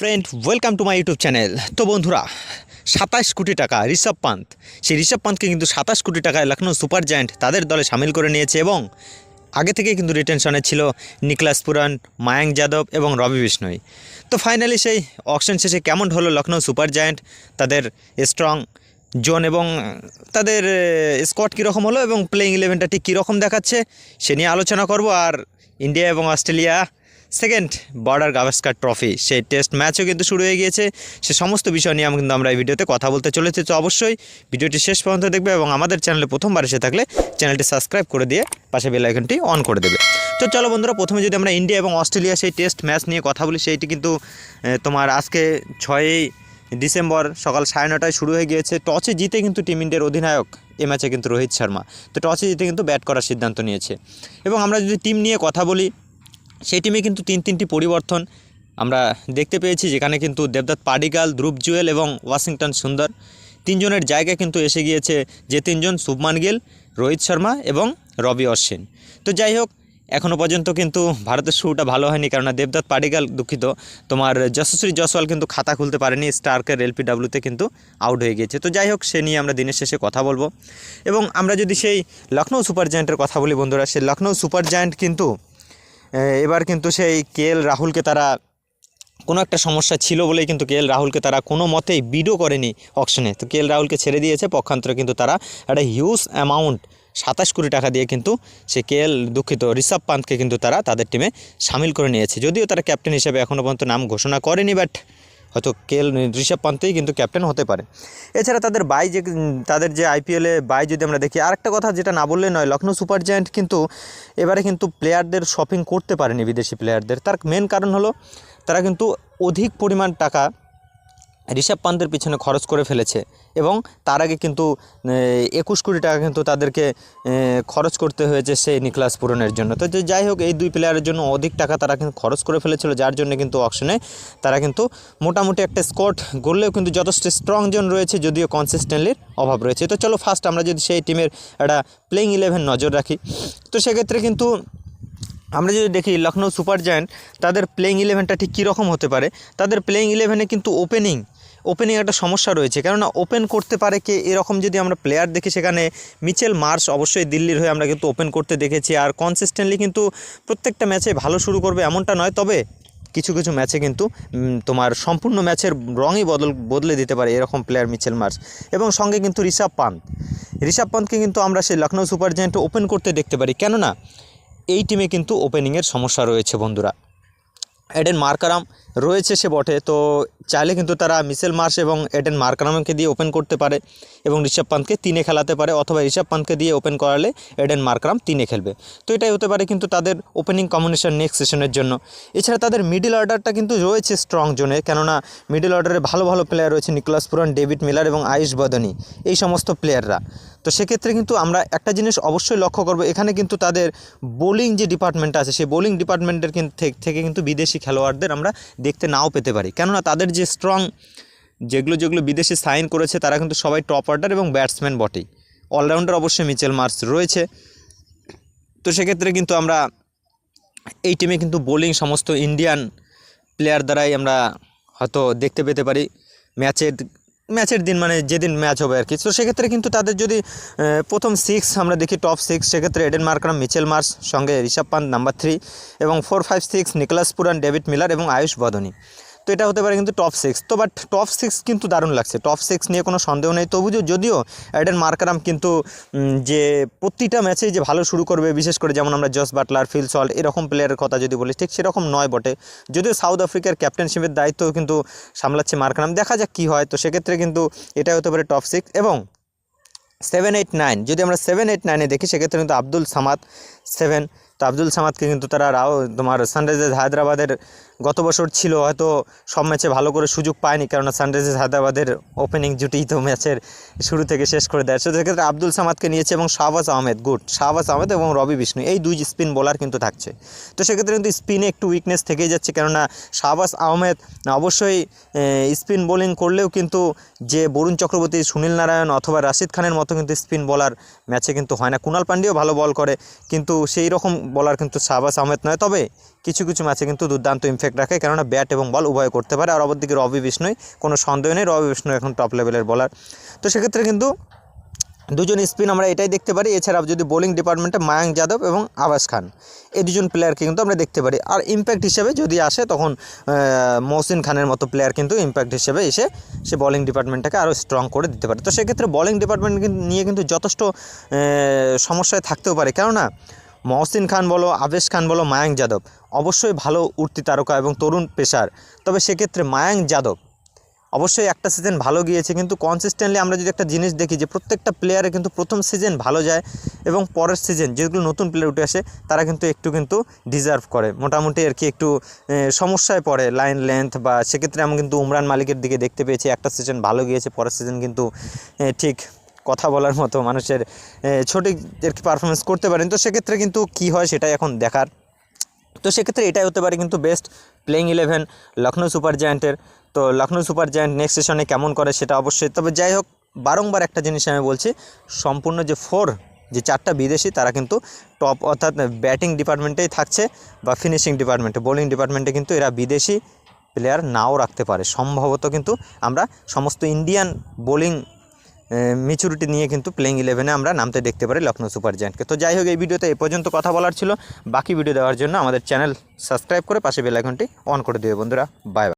Friend welcome to my YouTube channel তো বন্ধুরা, সাতাশ কোটি টাকা ঋষভ পান্ত। সেই ঋষভ পান্তকে কিন্তু সাতাশ কোটি টাকায় লখনৌ সুপার জায়ান্ট তাদের দলে সামিল করে নিয়েছে এবং আগে থেকে কিন্তু রিটেনশনে ছিল নিকলাস পুরান, মায়াঙ্ক যাদব এবং রবি বিষ্ণই। তো ফাইনালি সেই অকশন শেষে কেমন হলো লখনৌ সুপার জায়ান্ট? তাদের স্ট্রং জোন এবং তাদের স্কোয়াড কীরকম হলো এবং প্লেইং ইলেভেনটা ঠিক কীরকম দেখাচ্ছে, সে নিয়ে আলোচনা করব। আর ইন্ডিয়া এবং Australia second border Gavaskar trophy. সেই টেস্ট ম্যাচও কিন্তু শুরু হয়ে গিয়েছে। সে সমস্ত বিষয় নিয়ে আমি কিন্তু আমরা এই ভিডিওতে কথা বলতে চলেছি। তো অবশ্যই ভিডিওটি শেষ পর্যন্ত দেখবে এবং আমাদের চ্যানেলে প্রথমবার এসে থাকলে চ্যানেলটি সাবস্ক্রাইব করে দিয়ে পাশে বেল আইকনটি অন করে দেবে। তো চলো বন্ধুরা, প্রথমে যদি আমরা ইন্ডিয়া এবং অস্ট্রেলিয়া সেই টেস্ট ম্যাচ নিয়ে কথা বলি, সেইটি কিন্তু তোমার আজকে ছয়ই ডিসেম্বর সকাল সাড়ে নটায় শুরু হয়ে গিয়েছে। টসে জিতে কিন্তু টিম ইন্ডিয়ার অধিনায়ক এ ম্যাচে কিন্তু রোহিত শর্মা। তো টসে জিতে কিন্তু ব্যাট করার সিদ্ধান্ত নিয়েছে। এবং আমরা যদি টিম নিয়ে কথা বলি সেই টিমে কিন্তু তিন তিনটি পরিবর্তন আমরা দেখতে পেয়েছি, যেখানে কিন্তু দেবদত্ত পাডিগাল, ধ্রুব জুয়েল এবং ওয়াশিংটন সুন্দর। তিনজনের জায়গায় কিন্তু এসে গিয়েছে যে তিনজন শুভমান গিল, রোহিত শর্মা এবং রবি অশ্বিন। তো যাই হোক এখনও পর্যন্ত কিন্তু ভারতের শুরুটা ভালো হয়নি কেননা দেবদত্ত পাডিগাল দুঃখিত। তোমার যশস্বী জসওয়াল কিন্তু খাতা খুলতে পারেনি, স্টার্কের এলপিডাব্লিউতে কিন্তু আউট হয়ে গিয়েছে। তো যাই হোক, সে নিয়ে আমরা দিনের শেষে কথা বলব। এবং আমরা যদি সেই লখনৌ সুপার জায়ান্টের কথা বলি বন্ধুরা, সেই লখনৌ সুপার জায়ান্ট কিন্তু এবার কিন্তু সেই কে রাহুলকে তারা কোনো একটা সমস্যা ছিল বলেই কিন্তু কে এল রাহুলকে তারা কোনো মতেই বিডও করেনি অকশনে তো কে এল রাহুলকে ছেড়ে দিয়েছে, পক্ষান্তরে কিন্তু তারা একটা হিউজ অ্যামাউন্ট সাতাশ কোটি টাকা দিয়ে কিন্তু সে কে এল দুঃখিত ঋষভ পান্তকে কিন্তু তারা তাদের টিমে সামিল করে নিয়েছে। যদিও তারা ক্যাপ্টেন হিসেবে এখনও পর্যন্ত নাম ঘোষণা করেনি বাট হয়তো কেল ঋষভ পান্তেই কিন্তু ক্যাপ্টেন হতে পারে। এছাড়া তাদের বাই যে, তাদের যে আইপিএলে বাই যদি আমরা দেখি, আরেকটা কথা যেটা না বললে নয় লখনৌ সুপার জায়েন্ট কিন্তু এবারে কিন্তু প্লেয়ারদের শপিং করতে পারেনি বিদেশি প্লেয়ারদের। তার মেন কারণ হলো তারা কিন্তু অধিক পরিমাণ টাকা ঋষভ পান্তের পিছনে খরচ করে ফেলেছে এবং তার আগে কিন্তু একুশ কোটি টাকা কিন্তু তাদেরকে খরচ করতে হয়েছে সেই নিকলাস পূরণের জন্য। তো যাই হোক, এই দুই প্লেয়ারের জন্য অধিক টাকা তারা কিন্তু খরচ করে ফেলেছিল, যার জন্য কিন্তু অকশনে তারা কিন্তু মোটামুটি একটা স্কোয়াড গড়লেও কিন্তু যথেষ্ট স্ট্রং জন রয়েছে, যদিও কনসিস্টেন্টলির অভাব রয়েছে। তো চলো ফার্স্ট আমরা যদি সেই টিমের একটা প্লেইং ইলেভেন নজর রাখি। তো সেক্ষেত্রে কিন্তু আমরা যদি দেখি লখনৌ সুপার জায়ান্ট, তাদের প্লেইং ইলেভেনটা ঠিক কীরকম হতে পারে? তাদের প্লেইং ইলেভেনে কিন্তু ওপেনিং ওপেনিং একটা সমস্যা রয়েছে। কেননা ওপেন করতে পারে কে? এরকম যদি আমরা প্লেয়ার দেখি, সেখানে মিচেল মার্শ অবশ্যই দিল্লির হয়ে আমরা কিন্তু ওপেন করতে দেখেছি। আর কনসিস্টেন্টলি কিন্তু প্রত্যেকটা ম্যাচে ভালো শুরু করবে এমনটা নয়, তবে কিছু কিছু ম্যাচে কিন্তু তোমার সম্পূর্ণ ম্যাচের রঙই বদল, বদলে দিতে পারে এরকম প্লেয়ার মিচেল মার্শ। এবং সঙ্গে কিন্তু ঋষভ পান্ত। ঋষভ পান্তকে কিন্তু আমরা সেই লখনৌ সুপার জায়ান্টে ওপেন করতে দেখতে পারি। কেননা, এই টিমে কিন্তু ওপেনিংয়ের সমস্যা রয়েছে বন্ধুরা। এডেন মার্কারাম রয়েছে সে বটে। তো চাইলে কিন্তু তারা মিসেল মার্শ এবং এডেন মার্কারামকে দিয়ে ওপেন করতে পারে এবং ঋষভ পান্তকে তিনে খেলাতে পারে অথবা ঋষভ পান্তকে দিয়ে ওপেন করালে এডেন মার্কারাম তিনে খেলবে। তো এটাই হতে পারে কিন্তু তাদের ওপেনিং কম্বিনেশন নেক্সট সেশনের জন্য। এছাড়া তাদের মিডিল অর্ডারটা কিন্তু রয়েছে স্ট্রং জোনে কেননা মিডিল অর্ডারে ভালো ভালো প্লেয়ার রয়েছে নিকোলাস পুরান, ডেভিড মিলার এবং আয়ুষ বদনি, এই সমস্ত প্লেয়াররা তো সেক্ষেত্রে কিন্তু আমরা একটা জিনিস অবশ্যই লক্ষ্য করব, এখানে কিন্তু তাদের বোলিং যে ডিপার্টমেন্ট আছে, সেই বোলিং ডিপার্টমেন্টের থেকে কিন্তু বিদেশি খেলোয়াড়দের আমরা দেখতে নাও পেতে পারি। কেননা তাদের যে স্ট্রং যেগুলো যেগুলো বিদেশে সাইন করেছে, তারা কিন্তু সবাই টপ অর্ডার এবং ব্যাটসম্যান বটেই। অলরাউন্ডার অবশ্যই মিচেল মার্স রয়েছে। তো সেক্ষেত্রে কিন্তু আমরা এই টিমে কিন্তু বোলিং সমস্ত ইন্ডিয়ান প্লেয়ার দ্বারাই আমরা হয়তো দেখতে পেতে পারি। ম্যাচের ম্যাচের দিন মানে যেদিন ম্যাচ হবে আর কি। তো সেক্ষেত্রে কিন্তু তাদের যদি প্রথম সিক্স আমরা দেখি টপ সিক্স সেক্ষেত্রে এডেন মার্করাম মিচেল মার্স সঙ্গে ঋষভ পান্ত নাম্বার থ্রি এবং four five six Nicholas Pooran David Miller এবং আয়ুষ বদনী। তো এটা হতে পারে কিন্তু টপ সিক্স তো বাট টপ সিক্স কিন্তু দারুণ লাগছে। টপ সিক্স নিয়ে কোনো সন্দেহ নেই। তবু যদিও এডেন মার্কারাম কিন্তু যে প্রতিটা ম্যাচেই যে ভালো শুরু করবে, বিশেষ করে যেমন আমরা জস বাটলার ফিল সল্ট এরকম প্লেয়ারের কথা যদি বলি, ঠিক সেরকম নয় বটে। যদিও সাউথ আফ্রিকার ক্যাপ্টেনশিপের দায়িত্ব কিন্তু সামলাচ্ছে মার্কারাম দেখা যাক কী হয়। তো সেক্ষেত্রে কিন্তু এটা হতে পারে টপ সিক্স এবং সেভেন এইট নাইন যদি আমরা সেভেন এইট নাইনে দেখি, সেক্ষেত্রে কিন্তু আব্দুল সামাদ সেভেন তো আব্দুল সামাদকে কিন্তু তারা রাও, তোমার সানরাইজার্স হায়দ্রাবাদের গত বছর ছিল, হয়তো সব ম্যাচে ভালো করে সুযোগ পায়নি, কেননা সানরাইজার্স হায়দ্রাবাদের ওপেনিং জুটিই তো ম্যাচের শুরু থেকে শেষ করে দেয়। সেক্ষেত্রে আব্দুল সামাদকে নিয়েছে এবং শাহবাজ আহমেদ, গুড, শাহবাজ আহমেদ এবং রবি বিষ্ণু, এই দুই স্পিন বোলার কিন্তু থাকছে। তো সেক্ষেত্রে কিন্তু স্পিনে একটু উইকনেস থেকেই যাচ্ছে, কেননা শাহবাজ আহমেদ অবশ্যই স্পিন বোলিং করলেও কিন্তু যে বরুণ চক্রবর্তী, সুনীল নারায়ণ অথবা রাশিদ খানের মতো কিন্তু স্পিন বোলার ম্যাচে কিন্তু হয় না। কুণাল পান্ডিও ভালো বল করে, কিন্তু সেই রকম বলার কিন্তু শাহবাজ আহমেদ নয়। তবে কিছু কিছু ম্যাচে কিন্তু দুর্দান্ত ইমফ্যাক্ট রাখে, কেননা ব্যাট এবং বল উভয় করতে পারে। আর অপরদিকে রবি বিষ্ণুই, কোনো সন্দেহ নেই, রবি বিষ্ণু এখন টপ লেভেলের বলার তো সেক্ষেত্রে কিন্তু দুজন স্পিন আমরা এটাই দেখতে পারি। এছাড়াও যদি বোলিং ডিপার্টমেন্টে মায়াঙ্ক যাদব এবং আবাস খান এই দুজন প্লেয়ারকে কিন্তু আমরা দেখতে পারি। আর ইম্প্যাক্ট হিসেবে যদি আসে, তখন মহসিন খানের মতো প্লেয়ার কিন্তু ইম্প্যাক্ট হিসেবে এসে সে বোলিং ডিপার্টমেন্টটাকে আরও স্ট্রং করে দিতে পারে। তো সেক্ষেত্রে বোলিং ডিপার্টমেন্ট নিয়ে কিন্তু যথেষ্ট সমস্যায় থাকতেও পারে। কেননা মহসিন খান বলো, আবেশ খান বলো, মায়াঙ্ক যাদব। অবশ্যই ভালো উঠতি তারকা এবং তরুণ পেশার তবে সেক্ষেত্রে মায়াঙ্ক যাদব। অবশ্যই একটা সিজন ভালো গিয়েছে, কিন্তু কনসিস্টেন্টলি আমরা যদি একটা জিনিস দেখি যে প্রত্যেকটা প্লেয়ারে কিন্তু প্রথম সিজন ভালো যায় এবং পরের সিজন যেগুলো নতুন প্লেয়ার উঠে আসে, তারা কিন্তু একটু কিন্তু ডিজার্ভ করে। মোটামুটি আর কি একটু সমস্যায় পড়ে লাইন লেন্থ বা সেক্ষেত্রে আমি কিন্তু উমরান মালিকের দিকে দেখতে পেয়েছি। একটা সিজন ভালো গিয়েছে, পরের সিজন কিন্তু ঠিক কথা বলার মতো মানুষের সঠিক পারফরমেন্স করতে পারেন? তো সেক্ষেত্রে কিন্তু কী হয় সেটাই এখন দেখার। তো সেক্ষেত্রে এটাই হতে পারে কিন্তু best playing eleven Lucknow super জায়ান্টের। তো লখনৌ সুপার জায়ান্ট নেক্সট সেশনে কেমন করে সেটা অবশ্যই, তবে যাই হোক, বারংবার একটা জিনিস আমি বলছি, সম্পূর্ণ যে ফোর যে চারটা বিদেশি, তারা কিন্তু টপ অর্থাৎ ব্যাটিং ডিপার্টমেন্টেই থাকছে বা ফিনিশিং ডিপার্টমেন্টে বোলিং ডিপার্টমেন্টে কিন্তু এরা বিদেশি প্লেয়ার নাও রাখতে পারে। সম্ভবত কিন্তু আমরা সমস্ত ইন্ডিয়ান বোলিং মিচুরিটি নিয়ে কিন্তু প্লেইং ইলেভেনে আমরা নামতে দেখতে পারি লখনৌ সুপার জায়ান্টকে তো যাই হোক, এই ভিডিওতে এ পর্যন্ত কথা বলার ছিল। বাকি ভিডিও দেওয়ার জন্য আমাদের চ্যানেল সাবস্ক্রাইব করে পাশে বেলাইকনটি অন করে দেবে বন্ধুরা। Bye bye